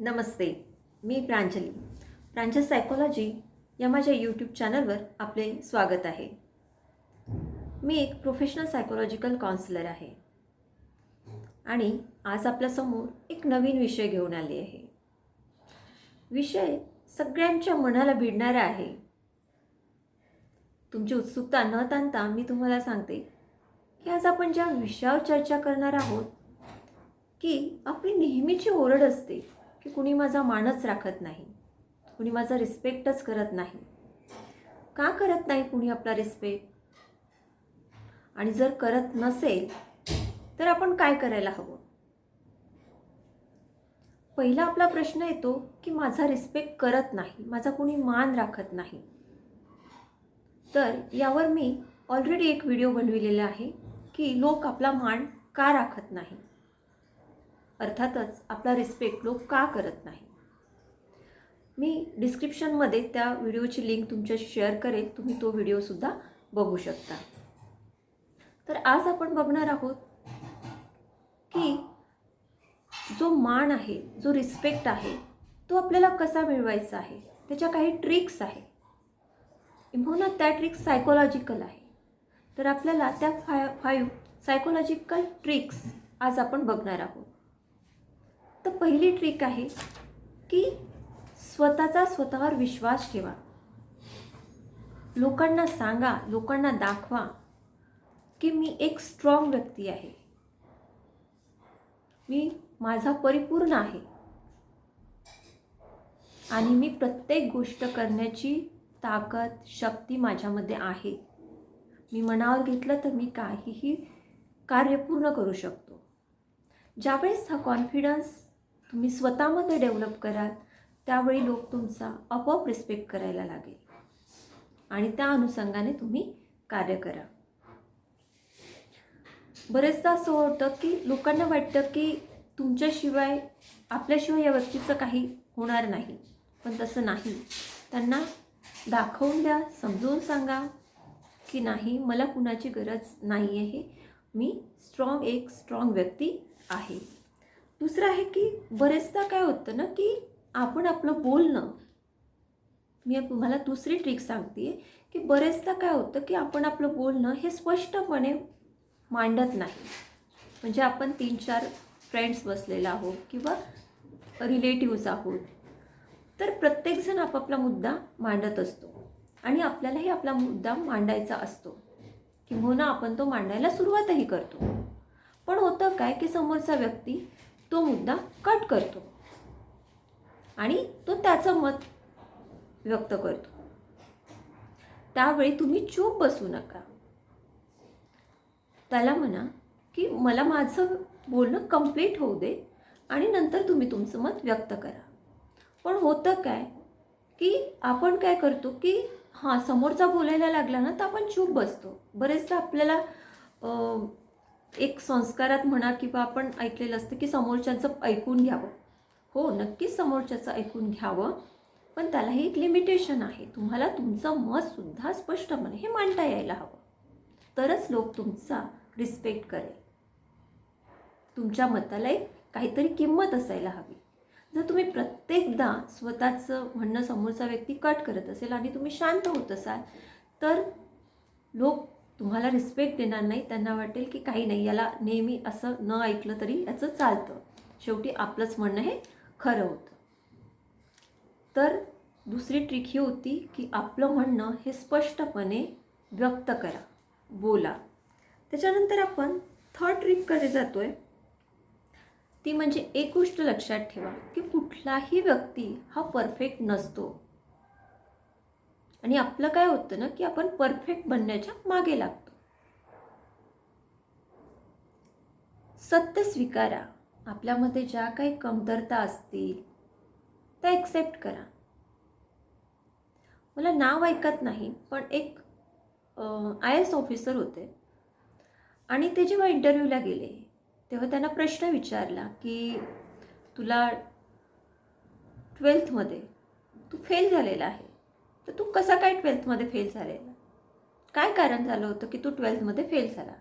नमस्ते मी प्रांजली. प्रांजल psychology या माझ्या YouTube चॅनलवर आपले स्वागत आहे. मी एक प्रोफेशनल सायकोलॉजिकल काउन्सिलर आहे. आणि आज आपल्यासमोर एक नवीन विषय घेऊन आले आहे. विषय सगळ्यांच्या मनाला भिडणारा आहे. तुमची उत्सुकता न ताणता मी तुम्हाला सांगते की आज आपण ज्या विषयावर चर्चा करणार आहोत की आपली नेहमीची ओरड असते. की कुणी माझा मानच राखत नाही. कुणी माझा रिस्पेक्टच करत नाही. का करत नाही कुणी आपला रिस्पेक्ट आणि जर करत नसेल तर आपण काय करायला हवं? पहिला आपला प्रश्न येतो की माझा रिस्पेक्ट करत नाही माझा कुणी मान राखत नाही. तर यावर मी ऑलरेडी एक व्हिडिओ बनविलेला आहे की लोक आपला मान का राखत नाही? अर्थातच आपला रिस्पेक्ट लोक का करत नाही? मी डिस्क्रिप्शनमध्ये त्या व्हिडिओची लिंक तुमच्याशी शेअर करेन. तुम्ही तो व्हिडिओसुद्धा बघू शकता. तर आज आपण बघणार आहोत की जो मान आहे जो रिस्पेक्ट आहे तो आपल्याला कसा मिळवायचा आहे? त्याच्या काही ट्रिक्स आहे. म्हणून त्या ट्रिक्स सायकोलॉजिकल आहे. तर आपल्याला त्या फाय फाईव्ह सायकोलॉजिकल ट्रिक्स आज आपण बघणार आहोत. तर पहिली ट्रिक आहे की स्वतःचा स्वतःवर विश्वास ठेवा. लोकांना सांगा लोकांना दाखवा की मी एक स्ट्रॉंग व्यक्ती आहे. मी माझा परिपूर्ण आहे. आणि मी प्रत्येक गोष्ट करण्याची ताकद शक्ती माझ्यामध्ये आहे. मी मनावर घेतलं तर मी काहीही कार्य पूर्ण करू शकतो. ज्यावेळेस हा कॉन्फिडन्स तुम्ही स्वतःमध्ये डेव्हलप कराल त्यावेळी लोक तुमचा आपोआप रिस्पेक्ट करायला लागेल. आणि त्या अनुषंगाने तुम्ही कार्य करा. बरेचदा असं होतं की लोकांना वाटतं की तुमच्याशिवाय आपल्याशिवाय या व्यक्तीचं काही होणार नाही. पण तसं नाही. त्यांना दाखवून द्या समजून सांगा की नाही मला कुणाची गरज नाही आहे मी स्ट्रॉंग एक स्ट्रॉंग व्यक्ती आहे. दुसरं आहे की बरेचदा काय होतं ना की आपण आपलं बोलणं मी तुम्हाला दुसरी ट्रिक सांगते की बरेचदा काय होतं की आपण आपलं बोलणं हे स्पष्टपणे मांडत नाही. म्हणजे आपण तीन चार फ्रेंड्स बसलेला आहोत किंवा रिलेटिव्ज आहोत तर प्रत्येकजण आपापला मुद्दा मांडत असतो. आणि आपल्यालाही आपला मुद्दा मांडायचा असतो किंवा आपण तो मांडायला सुरुवातही करतो. पण होतं काय की समोरचा व्यक्ती तो मुद्दा कट करतो. आणि तो त्याचं मत व्यक्त करतो. त्यावेळी तुम्ही चूप बसू नका. त्याला म्हणा की मला माझं बोलणं कंप्लीट होऊ दे आणि नंतर तुम्ही तुमचं मत व्यक्त करा. पण होतं काय की आपण काय करतो की हां समोरचा बोलायला लागला ना तर आपण चूप बसतो. बरेचदा आपल्याला एक संस्कारात म्हणा किंवा आपण ऐकलेलं असतं की समोरच्याचं ऐकून घ्यावं. हो नक्कीच समोरच्याचं ऐकून घ्यावं. पण त्यालाही एक लिमिटेशन आहे. तुम्हाला तुमचं मतसुद्धा स्पष्टपणे हे मांडता यायला हवं. तरच लोक तुमचा रिस्पेक्ट करेल. तुमच्या मताला एक काहीतरी किंमत असायला हवी. जर तुम्ही प्रत्येकदा स्वतःचं म्हणणं समोरचा व्यक्ती कट करत असेल आणि तुम्ही शांत होत असाल तर लोक तुम्हाला रिस्पेक्ट देणार नाही त्यांना वाटेल की काही नाही. याला नेहमी असं न ऐकलं तरी याचं चालतं. शेवटी आपलंच म्हणणं हे खरं होतं. तर दुसरी ट्रिक ही होती की आपलं म्हणणं हे स्पष्टपणे व्यक्त करा बोला. त्याच्यानंतर आपण थर्ड ट्रिककडे जातो आहे ती म्हणजे एक गोष्ट लक्षात ठेवा की कुठलाही व्यक्ती हा परफेक्ट नसतो. आणि आपलं काय होतं ना की आपण परफेक्ट बनण्याच्या मागे लागतो. सत्य स्वीकारा. आपल्यामध्ये ज्या काही कमतरता असतील त्या एक्सेप्ट करा. मला नाव ऐकत नाही पण एक आय एस ऑफिसर होते. आणि ते जेव्हा इंटरव्ह्यूला गेले तेव्हा त्यांना प्रश्न विचारला की तुला ट्वेल्थमध्ये तू फेल झालेला आहे. तर तू कसा काय ट्वेल्थमध्ये फेल झालेला? काय कारण झालं होतं की तू ट्वेल्थमध्ये फेल झाला?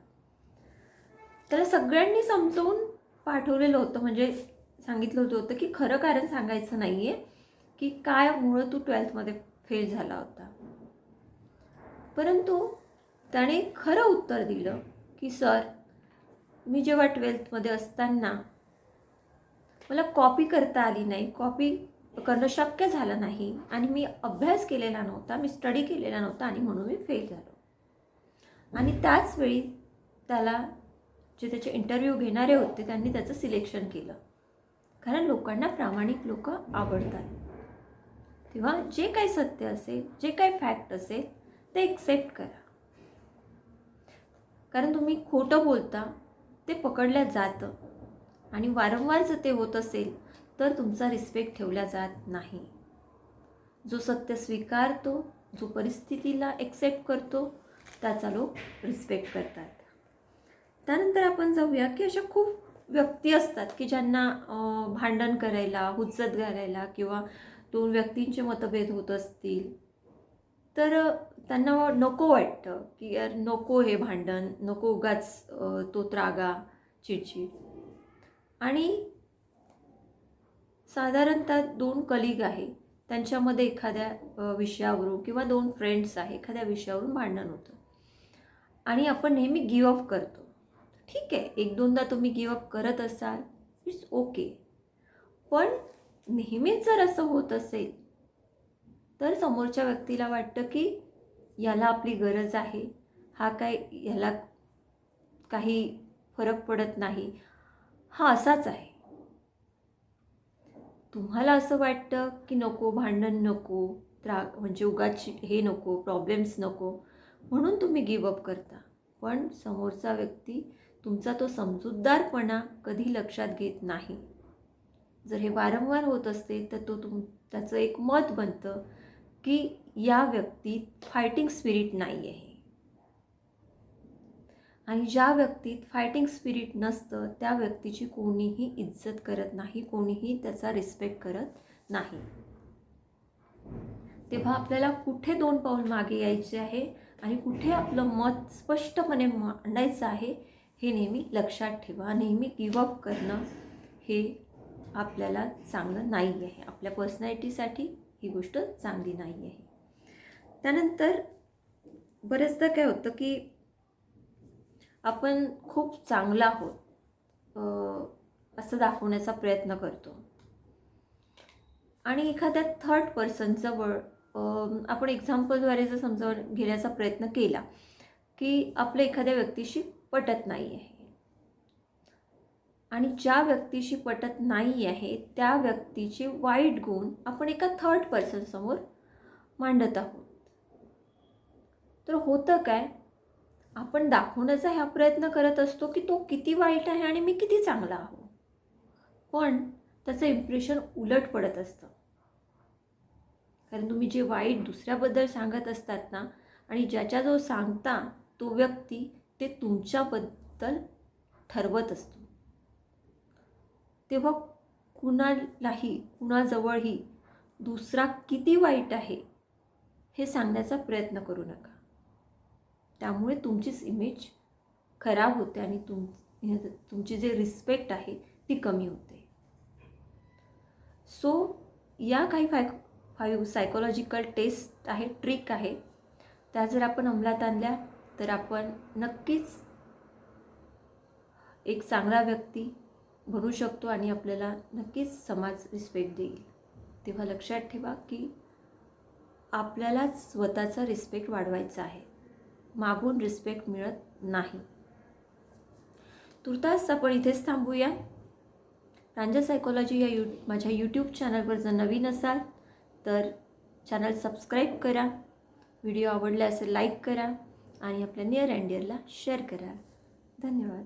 त्याला सगळ्यांनी समजवून पाठवलेलं होतं म्हणजे सांगितलं होतं होतं की खरं कारण सांगायचं नाही आहे की काय मुळं तू ट्वेल्थमध्ये फेल झाला होता. परंतु त्याने खरं उत्तर दिलं की सर मी जेव्हा ट्वेल्थमध्ये असताना मला कॉपी करता आली नाही कॉपी करणं शक्य झालं नाही आणि मी अभ्यास केलेला नव्हता मी स्टडी केलेला नव्हता आणि म्हणून मी फेल झालो. आणि त्याच वेळी त्याला जे त्याचे इंटरव्ह्यू घेणारे होते त्यांनी त्याचं सिलेक्शन केलं. कारण लोकांना प्रामाणिक लोक आवडतात. तेव्हा जे काही सत्य असेल जे काही फॅक्ट असेल ते एक्सेप्ट करा. कारण तुम्ही खोटं बोलता ते पकडल्या जातं. आणि वारंवार जर ते होत असेल तर तुमचा रिस्पेक्ट ठेवला जात नाही. जो सत्य स्वीकारतो जो परिस्थितीला एक्सेप्ट करतो त्याचा लोक रिस्पेक्ट करतात. त्यानंतर आपण जाऊया की अशा खूप व्यक्ती असतात की ज्यांना भांडण करायला हुज्जत घालायला किंवा दोन व्यक्तींचे मतभेद होत असतील. तर त्यांना नको वाटतं की यार नको हे भांडण नको उगाच तो त्रागा चिडचिड. आणि साधारणतः दोन कलिग आहे. त्यांच्यामध्ये एखाद्या विषयावरून किंवा दोन फ्रेंड्स आहे एखाद्या विषयावरून भांडण होतं. आणि आपण नेहमी गिव अप करतो. ठीक आहे एक दोनदा तुम्ही गिव अप करत असाल इट्स ओके पण नेहमीच जर असं होत असेल तर समोरच्या व्यक्तीला वाटतं की याला आपली गरज आहे. हा काय याला काही फरक पडत नाही. हा असाच आहे. तुम्हाला असं वाटतं की नको भांडण नको त्रा म्हणजे उगाच हे नको प्रॉब्लेम्स नको म्हणून तुम्ही गिवअप करता. पण समोरचा व्यक्ती तुमचा तो समजूतदारपणा कधी लक्षात घेत नाही. जर हे वारंवार होत असते तर तो तुम त्याचं एक मत बनतं की या व्यक्तीत फायटिंग स्पिरिट नाही आहे आणि ज्या व्यक्तीत फायटिंग स्पिरिट नसतं त्या व्यक्तीची कोणीही इज्जत करत नाही कोणीही त्याचा रिस्पेक्ट करत नाही. तेव्हा आपल्याला कुठे दोन पाऊल मागे यायचे आहे आणि कुठे आपलं मत स्पष्टपणे मांडायचं आहे हे नेहमी लक्षात ठेवा नेहमी गिवअप करणं हे आपल्याला चांगलं नाही आहे. आपल्या पर्सनॅलिटीसाठी ही गोष्ट चांगली नाही आहे. त्यानंतर बरेचदा काय होतं की आपण खूप चांगला आहोत. असं दाखवण्याचा प्रयत्न करतो. आणि एखाद्या थर्ड पर्सनजवळ आपण एक्झाम्पलद्वारे जर समजावून घेण्याचा प्रयत्न केला की आपलं एखाद्या व्यक्तीशी पटत नाही आहे. आणि ज्या व्यक्तीशी पटत नाही आहे त्या व्यक्तीचे वाईट गुण आपण एका थर्ड पर्सनसमोर मांडत आहोत. तर होतं काय आपण दाखवण्याचा हा प्रयत्न करत असतो की तो किती वाईट आहे आणि मी किती चांगला आहो. पण त्याचं इम्प्रेशन उलट पडत असतं. कारण तुम्ही जे वाईट दुसऱ्याबद्दल सांगत असतात ना आणि ज्याच्या जो सांगता तो व्यक्ती ते तुमच्याबद्दल ठरवत असतो. तेव्हा कुणालाही कुणाजवळही दुसरा किती वाईट आहे हे सांगण्याचा प्रयत्न करू नका. त्यामुळे तुमचीच इमेज खराब होते आणि तुम तुमची जे रिस्पेक्ट आहे ती कमी होते. सो या काही फाय फाईव्ह सायकोलॉजिकल टेस्ट आहे ट्रिक आहे. त्या जर आपण अंमलात आणल्या तर आपण नक्कीच एक चांगला व्यक्ती बनू शकतो आणि आपल्याला नक्कीच समाज रिस्पेक्ट देईल. तेव्हा लक्षात ठेवा की आपल्यालाच स्वतःचा रिस्पेक्ट वाढवायचा आहे. मागून रिस्पेक्ट मिळत नाही. तुर्तास आपण इथेच थांबूया. रांजा सायकोलॉजी या यू माझ्या यूट्यूब चॅनलवर जर नवीन असाल तर चॅनल सबस्क्राईब करा. व्हिडिओ आवडला असेल लाईक करा. आणि आपल्या नियर अँड डिअरला शेअर करा. धन्यवाद.